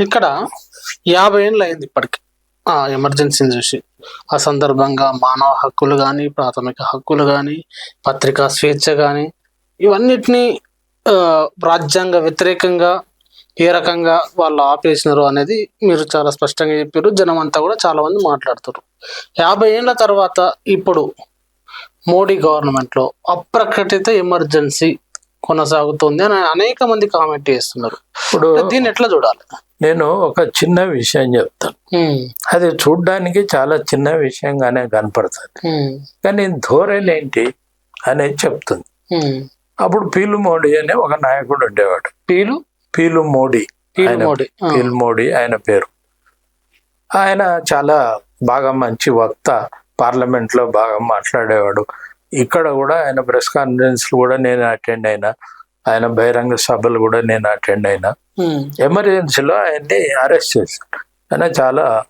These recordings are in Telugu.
ఇక్కడ యాభై ఏళ్ళు అయింది ఇప్పటికి. ఆ ఎమర్జెన్సీని చూసి. ఆ సందర్భంగా మానవ హక్కులు కానీ ప్రాథమిక హక్కులు కానీ పత్రికా స్వేచ్ఛ కానీ ఇవన్నిటినీ రాజ్యాంగ వ్యతిరేకంగా ఏ రకంగా వాళ్ళు ఆపేసినారు అనేది మీరు చాలా స్పష్టంగా చెప్పారు జనం అంతా కూడా చాలా మంది మాట్లాడుతారు యాభై ఏళ్ళ తర్వాత ఇప్పుడు మోడీ గవర్నమెంట్లో అప్రకటిత ఎమర్జెన్సీ కొనసాగుతుంది అని అనేక మంది కామెంట్ చేస్తున్నారు. ఇప్పుడు దీన్ని ఎట్లా చూడాలి? నేను ఒక చిన్న విషయం చెప్తాను. అది చూడ్డానికి చాలా చిన్న విషయంగానే కనపడుతుంది. కానీ ధోరణి ఏంటి అనేది చెప్తుంది. అప్పుడు పీలు మోడీ అనే ఒక నాయకుడు ఉండేవాడు. పీలు? పీలు మోడీ పీలు ఆయన మోడీ. ఆ, పీల్ మోడీ ఆయన పేరు. ఆయన చాలా బాగా మంచి వక్త పార్లమెంట్లో బాగా మాట్లాడేవాడు. ఇక్కడ కూడా ఆయన ప్రెస్ కాన్ఫరెన్స్ కూడా నేను అటెండ్ అయినా. ఆయన బహిరంగ సభలు కూడా నేను అటెండ్ అయినా. ఎమర్జెన్సీలో ఆయన్ని అరెస్ట్ చేశారు. ఆయన చాలా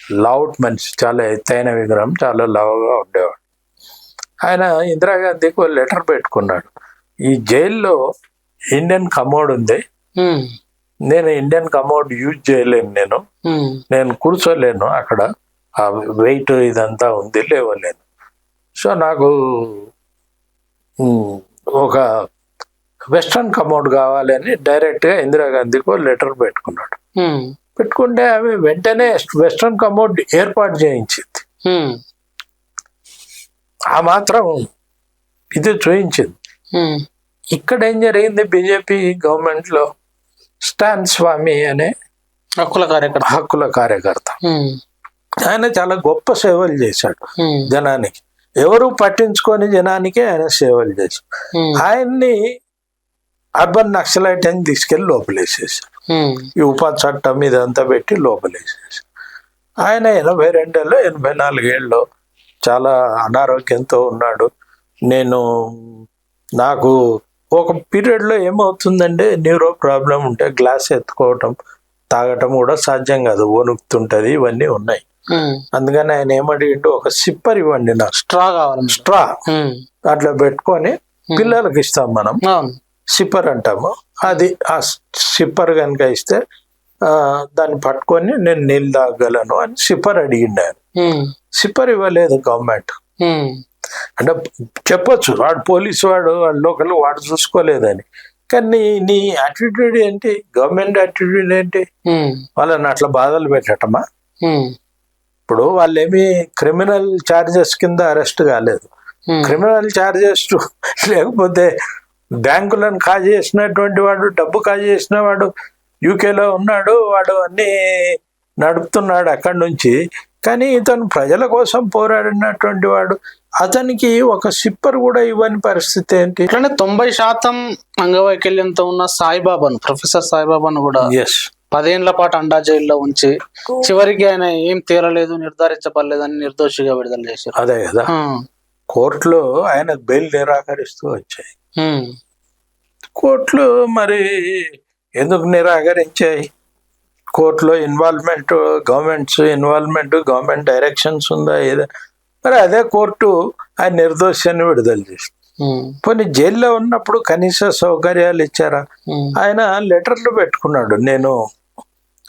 లౌడ్ మనిషి చాలా ఎత్తైన విగ్రహం చాలా లవ్గా ఉండేవాడు. ఆయన ఇందిరాగాంధీకి ఒక లెటర్ పెట్టుకున్నాడు. ఈ జైల్లో ఇండియన్ కమోడ్ ఉంది. ఉమ్, నేను ఇండియన్ కమోడ్ యూజ్ చేయలేను నేను. ఉమ్, నేను కూర్చోలేను అక్కడ. ఆ వెయిట్ ఇదంతా ఉంది లేవలేను సో నాకు ఒక వెస్ట్రన్ కమోడ్ కావాలని డైరెక్ట్గా ఇందిరాగాంధీకి లెటర్ పెట్టుకున్నాడు. పెట్టుకుంటే ఆమె వెంటనే వెస్ట్రన్ కమోడ్ ఏర్పాటు చేయించింది. ఆ మాత్రం ఇది చూయించింది. ఇక్కడ ఏం జరిగింది? బీజేపీ గవర్నమెంట్లో స్టాన్ స్వామి అనే హక్కుల కార్యకర్త. హక్కుల కార్యకర్త. ఆయన చాలా గొప్ప సేవలు చేశాడు జనానికి. ఎవరు పట్టించుకొని జనానికి ఆయన సేవలు ఉమ్, ఆయన్ని అర్బన్ నక్సలైట్ అని తీసుకెళ్ళి లోపలేసేసారు ఈ ఉపా చట్టం ఇదంతా పెట్టి లోపలేసేసారు ఆయన ఎనభై రెండేళ్ళు ఎనభై నాలుగేళ్ళు చాలా అనారోగ్యంతో ఉన్నాడు. నేను నాకు ఒక పీరియడ్లో ఏమవుతుందంటే న్యూరో ప్రాబ్లం ఉంటే గ్లాస్ ఎత్తుకోవటం తాగటం కూడా సాధ్యం కాదు. వణుకుతుంటది ఇవన్నీ ఉన్నాయి. అందుకని ఆయన ఏమడిగిండు ఒక సిప్పర్ ఇవ్వండి నాకు. స్ట్రా కావాలి. స్ట్రా. అట్లా పెట్టుకొని పిల్లలకి ఇస్తాం మనం. సిప్పర్ అంటాము. అది ఆ సిప్పర్ కనుక ఇస్తే దాన్ని పట్టుకొని నేను నీళ్ళు తాగలను అని సిప్పర్ అడిగిండు ఆయన. సిప్పర్ ఇవ్వలేదు గవర్నమెంట్. అంటే చెప్పొచ్చు వాడు పోలీసు వాడు వాడు లోకల్ వాడు చూసుకోలేదని కానీ నీ నీ యాటిట్యూడ్ ఏంటి? గవర్నమెంట్ యాటిట్యూడ్ ఏంటి? వాళ్ళని అట్లా బాధలు పెట్టటమా? ఇప్పుడు వాళ్ళు ఏమి క్రిమినల్ చార్జెస్ కింద అరెస్ట్ కాలేదు. క్రిమినల్ చార్జెస్ లేకపోతే బ్యాంకులను కాజేసినటువంటి వాడు డబ్బు కాజేసిన వాడు యూకేలో ఉన్నాడు వాడు అన్ని నడుపుతున్నాడు అక్కడి నుంచి. కానీ ఇతను ప్రజల కోసం పోరాడినటువంటి వాడు అతనికి ఒక సిప్పర్ కూడా ఇవ్వని పరిస్థితి ఏంటి? ఇట్లనే తొంభై శాతం అంగవైకల్యంతో ఉన్న సాయిబాబాను ప్రొఫెసర్ సాయిబాబాను కూడా ఎస్ పదేళ్ళ పాటు అండా జైల్లో ఉంచి చివరికి ఆయన ఏం తేరలేదు నిర్ధారించబడలేదని నిర్దోషిగా విడుదల చేశారు. అదే కదా. కోర్టులో ఆయన బెయిల్ నిరాకరిస్తూ వచ్చాయి. కోర్టులు మరి ఎందుకు నిరాకరించాయి? కోర్టులో involvement governments involvement government directions ఉందా? ఏదో? మరి అదే కోర్టు ఆయన నిర్దోషాన్ని విడుదల చేసింది. ఉమ్, పోనీ జైల్లో ఉన్నప్పుడు కనీస సౌకర్యాలు ఇచ్చారా? ఆయన లెటర్లు పెట్టుకున్నాడు. నేను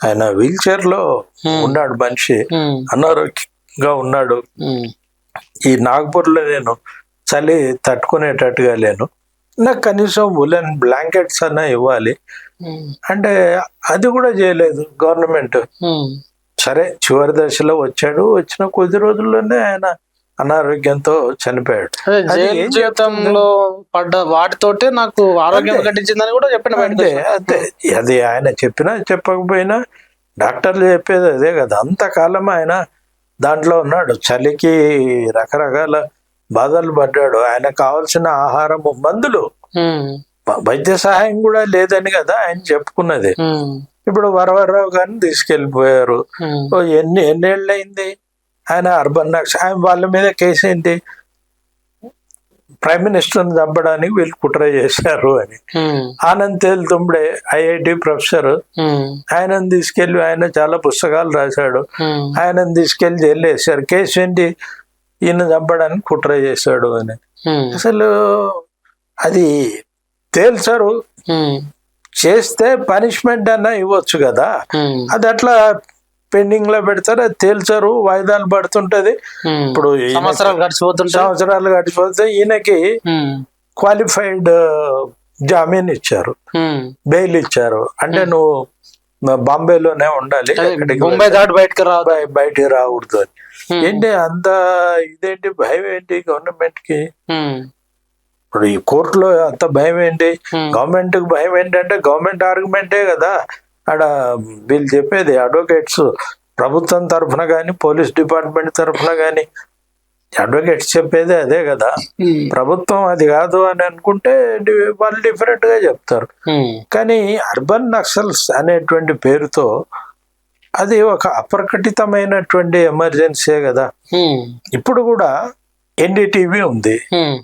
ఆయన వీల్ చైర్లో. ఉన్నాడు మనిషి. అనారోగ్యంగా ఉన్నాడు. ఈ నాగ్పూర్లో నేను చలి తట్టుకునేటట్టుగా లేను. నాకు కనీసం ఉలెన్ బ్లాంకెట్స్ అన్నా ఇవ్వాలి. అంటే అది కూడా చేయలేదు గవర్నమెంట్. సరే చివరి దశలో వచ్చాడు. వచ్చిన కొద్ది రోజుల్లోనే ఆయన అనారోగ్యంతో చనిపోయాడు. జీవితంలో పడ్డ వాటితోటే నాకు ఆరోగ్యం. కట్టించిందని కూడా చెప్పిన అంతే అంతే. అది ఆయన చెప్పినా చెప్పకపోయినా డాక్టర్లు చెప్పేది అదే కదా. అంతకాలం ఆయన దాంట్లో ఉన్నాడు. చలికి రకరకాల బాధలు పడ్డాడు. ఆయన కావాల్సిన ఆహారము మందులు. వైద్య సహాయం కూడా లేదని కదా ఆయన చెప్పుకున్నది. ఇప్పుడు వరవరరావు గారిని తీసుకెళ్ళిపోయారు ఎన్ని ఎన్నేళ్ళు అయింది ఆయన అర్బన్ నక్స్ ఆయన వాళ్ళ మీద కేసు ఏంటి? ప్రైమ్ మినిస్టర్ని చంపడానికి వీళ్ళు కుట్ర చేశారు అని. Anand Teltumbde IIT professor. ఆయనను తీసుకెళ్ళి ఆయన చాలా పుస్తకాలు రాశాడు. ఆయనను తీసుకెళ్ళి జైలు వేశారు. కేసు ఏంటి? ఈయన చంపడానికి కుట్ర చేశాడు అని. అసలు అది తేల్చారు చేస్తే పనిష్మెంట్ అన్నా ఇవ్వచ్చు కదా. అది అట్లా పెండింగ్లో పెడతారు అది తేల్చరు వాయిదాలు పడుతుంటది. ఇప్పుడు సంవత్సరాలు గడిచిపోతుంటాయి సంవత్సరాలు గడిచిపోతే ఈయనకి క్వాలిఫైడ్ జామీన్ ఇచ్చారు. బెయిల్ ఇచ్చారు. అంటే నువ్వు బాంబేలోనే ఉండాలి బొంబాయి దాటి బయటకు బయ- బయటికి రాకూడదు అని. ఏంటి అంత ఇదేంటి భయం ఏంటి గవర్నమెంట్కి ఇప్పుడు ఈ కోర్టులో అంత భయం ఏంటి? గవర్నమెంట్కి భయం ఏంటంటే గవర్నమెంట్ ఆర్గ్యుమెంటే కదా. ఆడ వీళ్ళు చెప్పేది అడ్వకేట్స్ ప్రభుత్వం తరఫున కానీ పోలీస్ డిపార్ట్మెంట్ తరఫున కానీ అడ్వకేట్స్ చెప్పేది అదే కదా. ప్రభుత్వం అది కాదు అని అనుకుంటే వాళ్ళు డిఫరెంట్గా చెప్తారు. కానీ అర్బన్ నక్సల్స్ అనేటువంటి పేరుతో అది ఒక అప్రకటితమైనటువంటి ఎమర్జెన్సీ కదా. ఇప్పుడు కూడా ఎన్డీటీవీ ఉంది.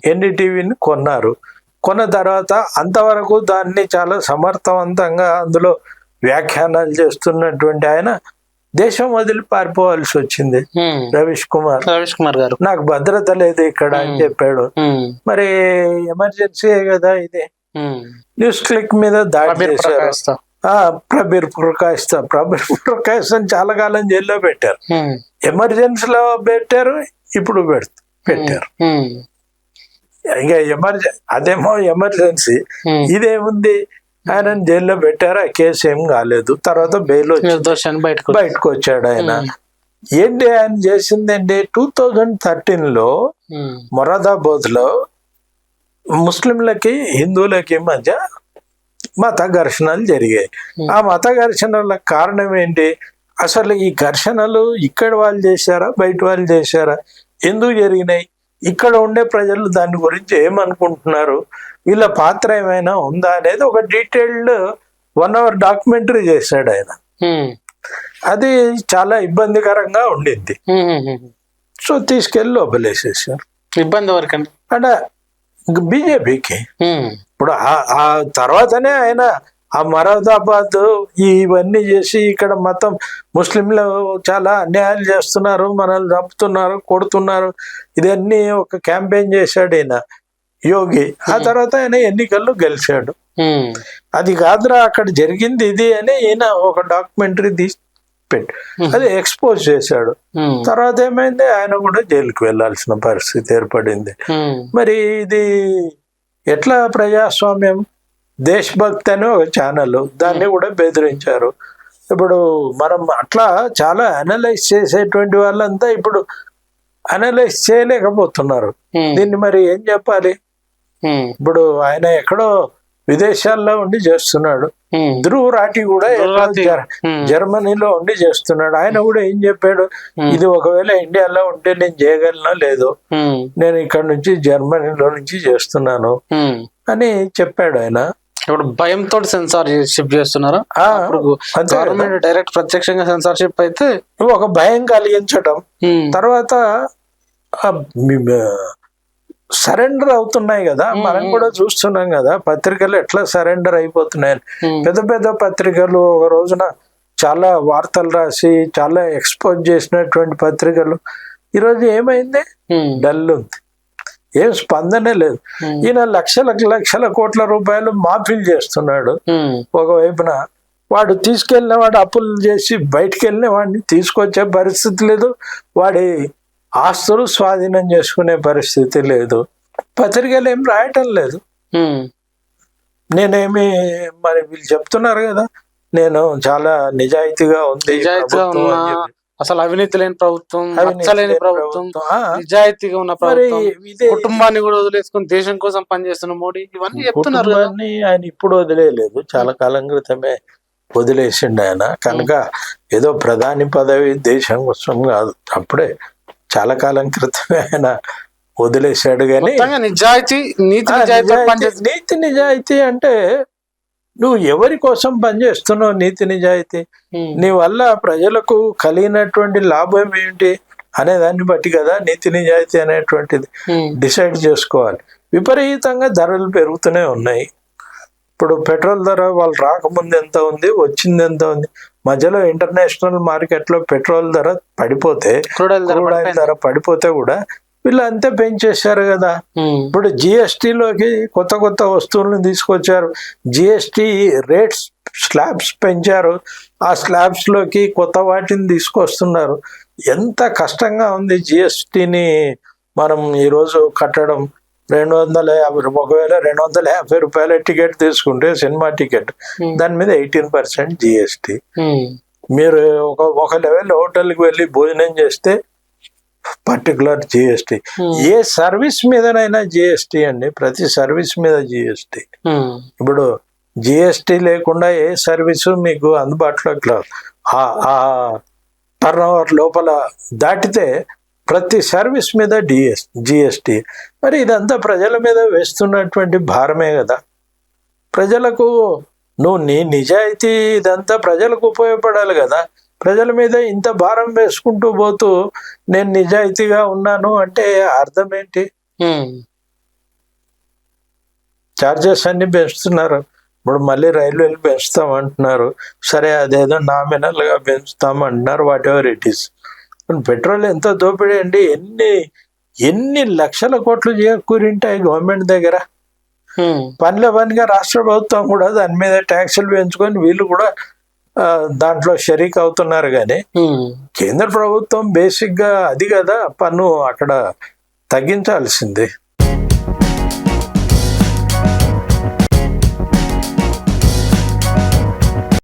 ఎన్డీటీవీని కొన్నారు. కొన్న తర్వాత అంతవరకు దాన్ని చాలా సమర్థవంతంగా అందులో వ్యాఖ్యానాలు చేస్తున్నటువంటి ఆయన దేశం వదిలి పారిపోవాల్సి వచ్చింది. రవీష్ కుమార్. రవీష్ కుమార్ గారు. నాకు భద్రత లేదు ఇక్కడ అని చెప్పాడు. మరి ఎమర్జెన్సీ కదా ఇది. న్యూస్ క్లిక్ మీద దాడి చేశారు. ప్రబీర్ ప్రకాష్తో ప్రబీర్ ప్రకాష్ అని చాలా కాలం జైల్లో పెట్టారు. ఎమర్జెన్సీలో పెట్టారు ఇప్పుడు పెట్టారు. ఇంకా ఎమర్జె అదేమో ఎమర్జెన్సీ. ఇదేముంది? ఆయన జైల్లో పెట్టారు? ఆ కేసు ఏం కాలేదు. తర్వాత బెయిల్ బయటకు బయటకు వచ్చాడు. ఆయన. ఏంటి ఆయన చేసిందండి? టూ థౌజండ్ థర్టీన్లో మొరాదాబాద్లో ముస్లింలకి హిందువులకి మధ్య మత ఘర్షణలు జరిగాయి. ఆ మత ఘర్షణలకు కారణం ఏంటి? అసలు ఈ ఘర్షణలు ఇక్కడ వాళ్ళు చేశారా? బయట వాళ్ళు చేశారా? ఎందుకు జరిగినాయి? ఇక్కడ ఉండే ప్రజలు దాని గురించి ఏమనుకుంటున్నారు? వీళ్ళ పాత్ర ఏమైనా ఉందా అనేది ఒక డీటెయిల్డ్ వన్ అవర్ డాక్యుమెంటరీ చేశాడు ఆయన. అది చాలా ఇబ్బందికరంగా ఉండింది. సో తీసుకెళ్ళి లోపలేసేసారు ఇబ్బంది ఎవరికండి? అంటే బీజేపీకి. ఇప్పుడు ఆ తర్వాతనే ఆయన ఆ మరాదాబాద్ ఇవన్నీ చేసి ఇక్కడ మొత్తం ముస్లింలు చాలా అన్యాయాలు చేస్తున్నారు మనల్ని చంపుతున్నారు కొడుతున్నారు. ఇదన్నీ ఒక క్యాంపెయిన్ చేశాడు ఈయన యోగి. ఆ తర్వాత ఆయన ఎన్నికల్లో గెలిచాడు. ఉమ్, అది కాదురా అక్కడ జరిగింది ఇది అని ఈయన ఒక డాక్యుమెంటరీ తీసి పెట్టి అది ఎక్స్పోజ్ చేశాడు. తర్వాత ఏమైంది ఆయన కూడా జైలుకి వెళ్ళాల్సిన పరిస్థితి ఏర్పడింది. మరి ఇది ఎట్లా ప్రజాస్వామ్యం? దేశభక్తి అని ఒక ఛానల్ దాన్ని కూడా బెదిరించారు. ఇప్పుడు మనం అట్లా చాలా అనలైజ్ చేసేటువంటి వాళ్ళంతా ఇప్పుడు అనలైజ్ చేయలేకపోతున్నారు. దీన్ని మరి ఏం చెప్పాలి? ఇప్పుడు ఆయన ఎక్కడో విదేశాల్లో ఉండి చేస్తున్నాడు. ధ్రువ్ రాఠీ కూడా జర్మనీలో ఉండి చేస్తున్నాడు. ఆయన కూడా ఏం చెప్పాడు. ఇది ఒకవేళ ఇండియాలో ఉంటే నేను చేయగలనో లేదో? నేను ఇక్కడ నుంచి జర్మనీలో నుంచి చేస్తున్నాను. అని చెప్పాడు ఆయన. ఇప్పుడు భయంతో సెన్సార్షిప్ చేస్తున్నారా. గవర్నమెంట్ డైరెక్ట్ ప్రత్యక్షంగా సెన్సార్షిప్ అయితే ఒక భయం కలిగించడం తర్వాత సరెండర్ అవుతున్నాయి కదా. మనం కూడా చూస్తున్నాం కదా పత్రికలు ఎట్లా సరెండర్ అయిపోతున్నాయి ఉమ్, పెద్ద పెద్ద పత్రికలు ఒక రోజున చాలా వార్తలు రాసి చాలా ఎక్స్పోజ్ చేసినటువంటి పత్రికలు. ఈరోజు ఏమైంది? డల్ ఉంది. ఏం స్పందనే లేదు. ఈయన లక్షల లక్షల కోట్ల రూపాయలు మాఫీలు చేస్తున్నాడు. ఒకవైపున వాడు తీసుకెళ్ళిన వాడు అప్పులు చేసి బయటికి వెళ్ళిన వాడిని తీసుకొచ్చే పరిస్థితి లేదు. వాడి ఆస్తులు స్వాధీనం చేసుకునే పరిస్థితి లేదు. పత్రికలు ఏం రాయటం లేదు. నేనేమి మరి వీళ్ళు చెప్తున్నారు కదా నేను చాలా నిజాయితీగా ఉంది చెప్పి. అవినీతి లేని ప్రభుత్వం లేని ప్రభుత్వం నిజాయితీగా ఉన్న ప్రభుత్వం కుటుంబాన్ని కూడా వదిలేసుకుని దేశం కోసం పనిచేస్తున్న మోడీ ఇవన్నీ చెప్తున్నారు ఆయన ఇప్పుడు వదిలేయలేదు. చాలా కాలం క్రితమే వదిలేసిండు ఆయన. కనుక ఏదో ప్రధాని పదవి దేశం కోసం కాదు. అప్పుడే చాలా కాలం క్రితమే ఆయన వదిలేశాడు కానీ నిజాయితీ నీతి నిజాయితీ నీతి నిజాయితీ అంటే నువ్వు ఎవరి కోసం పనిచేస్తున్నావు నీతి నిజాయితీ? నీ వల్ల ప్రజలకు కలిగినటువంటి లాభం ఏంటి అనే దాన్ని బట్టి కదా నీతి నిజాయితీ అనేటువంటిది డిసైడ్ చేసుకోవాలి. విపరీతంగా ధరలు పెరుగుతూనే ఉన్నాయి. ఇప్పుడు పెట్రోల్ ధర వాళ్ళు రాకముందు ఎంత ఉంది వచ్చింది ఎంత ఉంది? మధ్యలో ఇంటర్నేషనల్ మార్కెట్లో పెట్రోల్ ధర పడిపోతే క్రూడ్ ఆయిల్. ధర పడిపోతే కూడా వీళ్ళు అంతే పెంచేశారు కదా. ఇప్పుడు జిఎస్టిలోకి కొత్త కొత్త వస్తువులను తీసుకొచ్చారు. జిఎస్టి రేట్స్ స్లాబ్స్ పెంచారు. ఆ స్లాబ్స్లోకి కొత్త వాటిని తీసుకొస్తున్నారు. ఎంత కష్టంగా ఉంది జిఎస్టిని మనం ఈరోజు కట్టడం. రెండు వందల యాభై ఒకవేళ రెండు వందల యాభై రూపాయల టికెట్ తీసుకుంటే సినిమా టికెట్. దాని మీద ఎయిటీన్ పర్సెంట్ జిఎస్టి. మీరు ఒక ఒక లెవెల్ హోటల్కి వెళ్ళి భోజనం చేస్తే పర్టికులర్ జిఎస్టి ఉమ్, ఏ సర్వీస్ మీదనైనా జిఎస్టి అండి. ప్రతి సర్వీస్ మీద జిఎస్టి ఉమ్, ఇప్పుడు జిఎస్టి లేకుండా ఏ సర్వీసు మీకు అందుబాటులోకి రాదు. ఆ- ఆ టర్న్ ఓవర్ లోపల దాటితే ప్రతి సర్వీస్ మీద డిఎస్ జిఎస్టి మరి ఇదంతా ప్రజల మీద వేస్తున్నటువంటి భారమే కదా. ప్రజలకు నువ్వు నీ నిజాయితీ ఇదంతా ప్రజలకు ఉపయోగపడాలి కదా. ప్రజల మీద ఇంత భారం వేసుకుంటూ పోతూ నేను నిజాయితీగా ఉన్నాను అంటే అర్థం ఏంటి చార్జెస్ అన్ని పెంచుతున్నారు. ఇప్పుడు మళ్ళీ రైల్వేలు పెంచుతాం అంటున్నారు సరే అదేదో నామినల్గా పెంచుతాం అంటున్నారు whatever it is petrol ఎంత దోపిడీ అండి? ఎన్ని ఎన్ని లక్షల కోట్లు చేకూరింటాయి గవర్నమెంట్ దగ్గర? పనిలో పనిగా రాష్ట్ర ప్రభుత్వం కూడా దాని మీద ట్యాక్సులు పెంచుకొని వీళ్ళు కూడా దాంట్లో షరీక్ అవుతున్నారు కానీ కేంద్ర ప్రభుత్వం బేసిక్గా అది కదా పన్ను అక్కడ తగ్గించాల్సింది.